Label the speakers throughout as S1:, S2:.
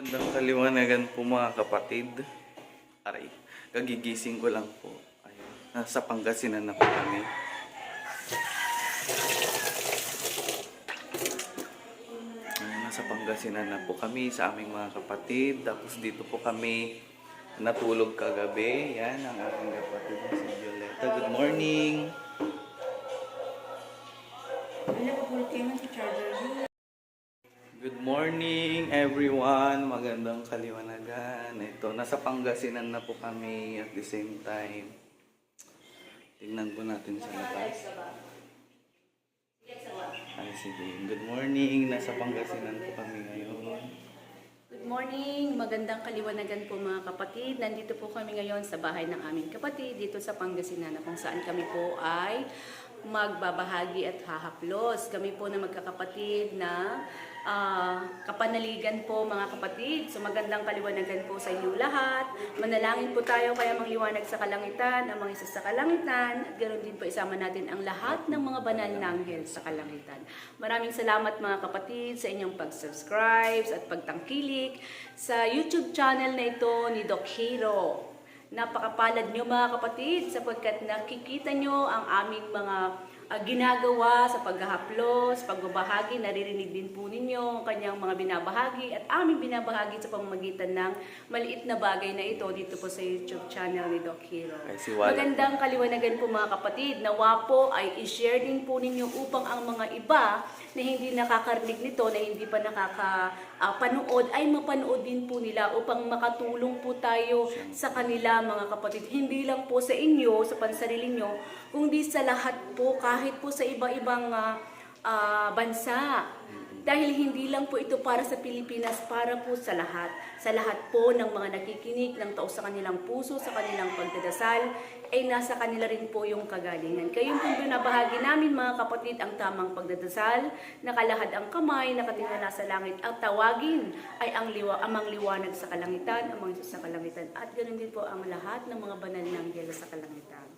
S1: Gandang kaliwanagan po mga kapatid. Aray, kagigising ko lang po. Ayun, nasa Pangasinan na po kami. Ayun, nasa Pangasinan na po kami sa aming mga kapatid. Tapos dito po kami natulog kagabi. Yan ang aking kapatid na si Violeta. Good morning! Good morning everyone! Magandang kaliwanagan. Ito, nasa Pangasinan na po kami at the same time. Tingnan po natin sa labas. Ay, sige. Good morning. Nasa Pangasinan po kami ngayon.
S2: Good morning! Magandang kaliwanagan po mga kapatid. Nandito po kami ngayon sa bahay ng aming kapatid dito sa Pangasinan na kung saan kami po ay magbabahagi at hahaplos. Kami po na magkakapatid na ah, kapanaligan po mga kapatid. So magandang kaliwanagan po sa inyo lahat. Manalangin po tayo kaya mangliwanag sa kalangitan, ang mga isa sa kalangitan, at ganoon din po isama natin ang lahat ng mga banal na anghel sa kalangitan. Maraming salamat mga kapatid sa inyong pag-subscribe at pagtangkilik sa YouTube channel na ito ni Doc Hero. Napakapalad nyo mga kapatid sapagkat nakikita nyo ang aming mga ah, ginagawa sa paghahaplos, pagbabahagi, naririnig din po ninyo ang kanyang mga binabahagi at aming binabahagi sa pamamagitan ng maliit na bagay na ito dito po sa YouTube channel ni Doc Hero.
S1: Ay, si Wala.
S2: Magandang kaliwanagan po mga kapatid. Nawa po ay i-share din po ninyo upang ang mga iba na hindi nakakarinig nito, na hindi pa nakakapanood, ay mapanood din po nila upang makatulong po tayo sa kanila mga kapatid. Hindi lang po sa inyo, sa pansarili nyo, kundi sa lahat po, kahit po sa iba-ibang ah, ah, bansa. Dahil hindi lang po ito para sa Pilipinas, para po sa lahat. Sa lahat po ng mga nakikinig ng tao sa kanilang puso, sa kanilang pagdadasal, ay nasa kanila rin po yung kagalingan. Kayong kung binabahagi namin mga kapatid ang tamang pagdadasal, nakalahad ang kamay, nakatingala sa langit, at tawagin ay ang liwa, amang liwanag sa kalangitan, ang mga Diyos sa kalangitan. At ganoon din po ang lahat ng mga banal ng anghelo sa kalangitan.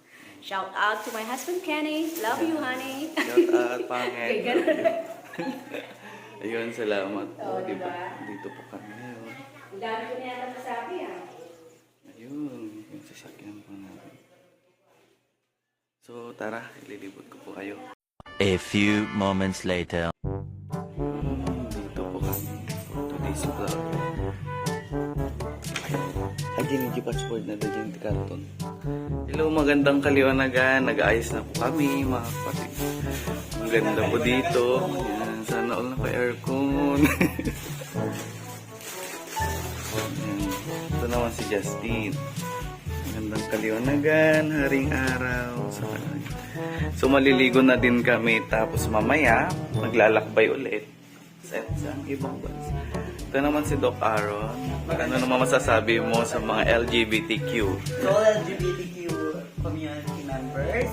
S2: Shout out to my husband Kenny. Love you, honey.
S1: Shout out,
S2: Okay,
S1: pangit.
S2: ganun.
S1: Ayun, salamat po.
S2: Oo,
S1: diba?
S2: diba?
S1: Dito po kami ngayon.
S2: Ang dami ko na yata masabi ah.
S1: Ayun, yung sasakyan po namin. So, tara, ililibot ko po kayo.
S3: A few moments later.
S1: Dito po kami for today's vlog. Yung passport na yung karton. Hello, magandang kaliwanagan. Nag-ayos na po kami, mga kapatid. Ang ganda po dito. Yan, sana all na pa aircon. Ito naman si Justin. Magandang kaliwanagan, haring araw. So maliligo na din kami tapos mamaya maglalakbay ulit sa, sa ibang bansa. Ito naman si Doc Aaron. Ano naman masasabi mo sa mga LGBTQ?
S4: to all LGBTQ community members.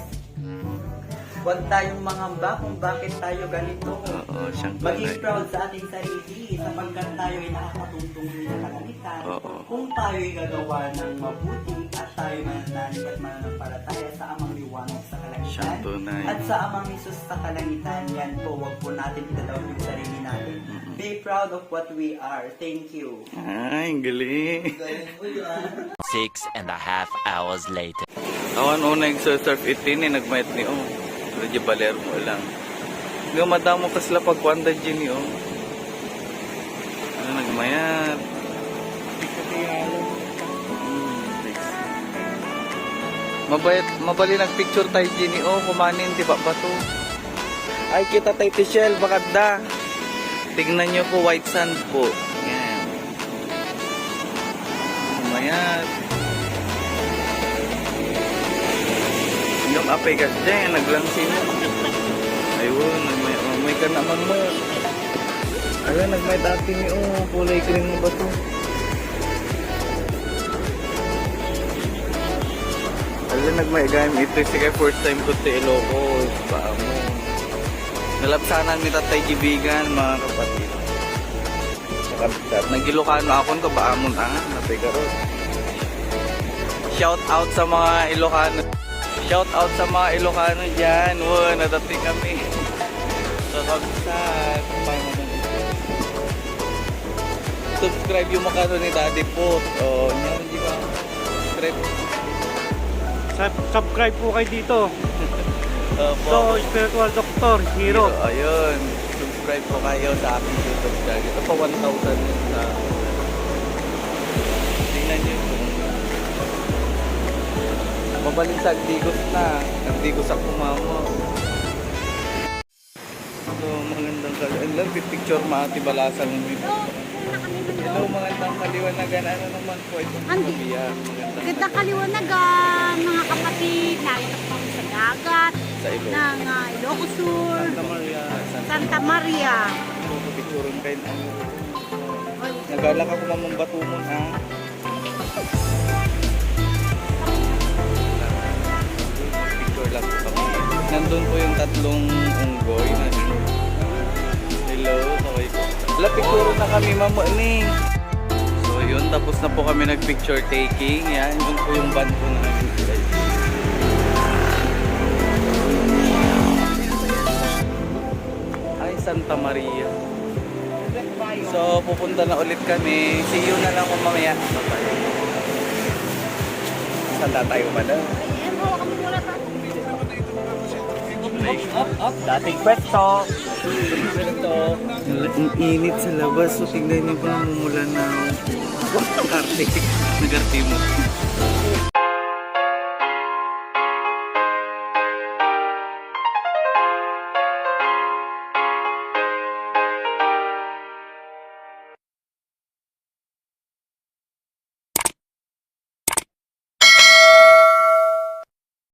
S4: Huwag tayong mangamba kung bakit tayo ganito.
S1: Oo, siyang
S4: Maging
S1: tunay.
S4: proud sa ating sarili sapagkat tayo ay nakakatutong sa kalamitan.
S1: Oo.
S4: Kung tayo ay gagawa ng mabuti at tayo mananalig at mananampalataya sa amang
S1: Siyang
S4: kalangitan.
S1: tunay.
S4: At sa amang Isus sa kalangitan, yan po, huwag po natin itadaw yung sarili natin. Be proud of what we are. Thank you.
S1: Ay, ang galing.
S4: Galing yan.
S3: Six and a half hours later.
S1: Awan una yung surf itin eh, nagmayat ni oh. Radyo baler mo lang. Nga madamo kasla pagkwanda dyan ni oh. Ano nagmayat? Mabayat, mabali nagpicture tayo dyan ni oh, kumanin, di ba ba to? Ay, kita tayo Tichel, bakit da? Tignan nyo po, white sand po. Yan. Mayat. Yung apay ka dyan, naglangsin. Ayun, may, may ka naman mo. Ayun, nagmay dati ni oh, kulay green mo ba to? Ayun, nagmay gayam ito. Sige, first time ko sa Ilocos. Paa mo. Nalapsanan mi tatay gibigan, mga kapatid. Kapitat. Nagilokano ako ka ba amon ah, napay karon. Shout out sa mga Ilocano. Shout out sa mga Ilocano dyan. Wow, nadating kami. Sa Kabsat. Paano ito? subscribe yung makano ni Daddy po. Oh, yan, di ba? Subscribe.
S5: Sub- subscribe po kayo dito.
S1: Opo.
S5: So, Spiritual Doctor, Hero.
S1: Ayun. Subscribe po kayo sa aking YouTube channel. Ito pa 1,000 yun sa... Tingnan nyo. Mabalik sa Digos na. Digos ako mama. So, magandang kaliwan. Hello, picture maati balasan ng bibig. Hello, magandang kaliwanagan. Ano naman po itong
S6: Andi.
S1: kabiyak? Magandang
S6: kaliwanagan, mga kapatid, narito po kami sa dagat
S1: sa ilo.
S6: ng uh, Ilocos Sur,
S1: Santa Maria. Santa
S6: Santa Maria.
S1: Picturean kayo. Nagalak ako mamang batumon ha. Picture lang po kami. Nandun po yung tatlong unggoy na picture na kami mamuning. So yun, tapos na po kami nag-picture taking. Yan, yun po yung band po namin guys. Ay, Santa Maria. So, pupunta na ulit kami. See you na lang kung mamaya. Bye-bye. Saan na tayo ba na?
S6: Ayan, hawa kami muna tayo.
S5: Up, up, dating pwesto.
S1: Ang init sa labas. So, tingnan niyo pa namumula na. Arte. Nag-arte mo.